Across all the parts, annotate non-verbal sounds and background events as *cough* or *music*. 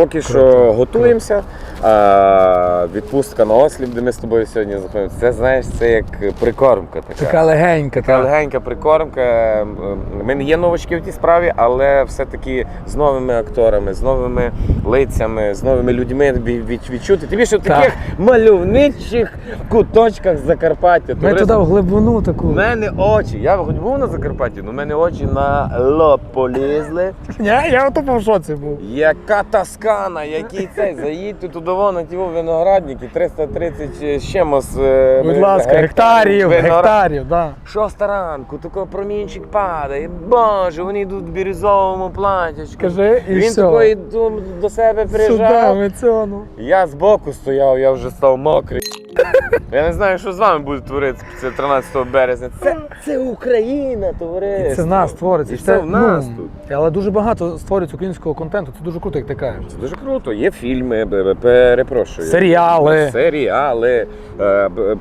Поки що готуємося. А, відпустка на осліп, де ми з тобою сьогодні знаходимося. Це знаєш, це як прикормка така. Така легенька. Така та. легенька прикормка. Ми не є новачки в тій справі, але все-таки з новими акторами, з новими лицями, з новими людьми від- від- відчути. Тобі що в Так. таких мальовничих куточках Закарпаття. Ми туди в глибину таку. У мене очі. Я хоч був на Закарпатті, але в мене очі на лоб полізли. Ні, я ото в шоці був. Яка таскана, який цей, заїдьте туди на ті виноградники, 330 з чимось. е, Будь ласка, гектарів, виноград- гектарів, да. Шоста ранку, такий промінчик падає. Боже, вони йдуть в бірюзовому платячку. Кажи, і Він все. такий до, себе приїжджав. Сюда, ми цього, ну. Я збоку стояв, я вже став мокрий. *laughs* Я не знаю, що з вами буде творитися після 13 березня. Це, це Україна, товариство. І це в нас твориться. І І це в нас ну, тут. Але дуже багато створюється українського контенту. Це дуже круто, як ти кажеш. Це дуже круто. Є фільми, перепрошую. Серіали. Серіали. Е, б-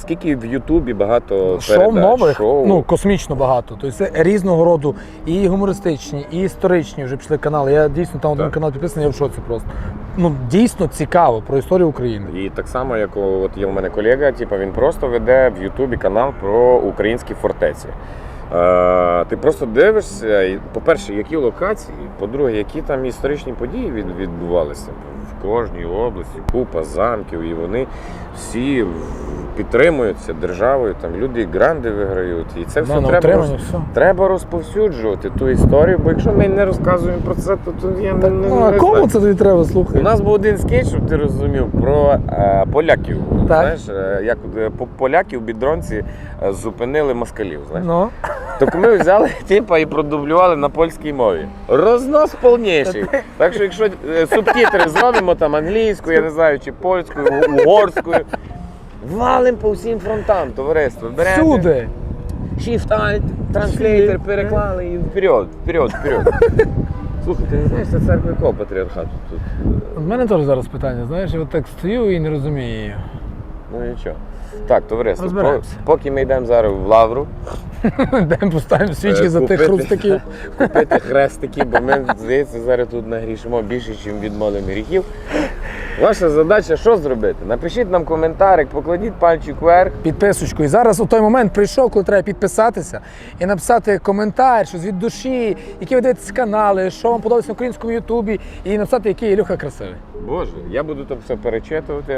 Скільки в Ютубі багато Шоу передач, нових, шоу. ну космічно багато. Тобто це різного роду і гумористичні, і історичні вже пішли канали. Я дійсно там один канал підписаний, я в шоці просто. Ну дійсно цікаво про історію України. І так само, як от є в мене колега, типу, він просто веде в Ютубі канал про українські фортеці. Е, ти просто дивишся, по-перше, які локації, по-друге, які там історичні події від, відбувалися. В кожній області купа замків, і вони всі підтримуються державою, там люди гранди виграють. І це все Да, треба, роз- все. треба розповсюджувати ту історію, бо якщо ми не розказуємо про це, то, то я не, не, Ну а не кому знаю. це тобі треба слухати? У нас був один скетч, щоб ти розумів, про е, поляків. Так. Знаєш, е, як е, поляків бідронці зупинили москалів. Знаєш? Ну, Так ми взяли *laughs* типа і продублювали на польській мові. Рознос повніший. Так що, якщо е, субтитри зробимо там англійською, я не знаю, чи польською, угорською. Валим по всім фронтам, товариство. Берете всюди. Shift Alt, транслейтер переклали і вперед, вперед, вперед. Слухай, ти не знаєш, це церква якого патріархату тут? У мене теж зараз питання, знаєш, я от так стою і не розумію. Ну нічого. Так, товариство, Розберемося. по- поки ми йдемо зараз в лавру, *laughs* Де поставимо свічки за тих купити. хрустаків. *laughs* купити хрестики, бо ми, здається, зараз тут нагрішимо більше, ніж відмолимо гріхів. Ваша задача що зробити? Напишіть нам коментарик, покладіть пальчик вверх. Підписочку. І зараз у той момент прийшов, коли треба підписатися і написати коментар, щось від душі, які ви дивитесь канали, що вам подобається на українському Ютубі, і написати, який Ілюха красивий. Боже, я буду то все перечитувати.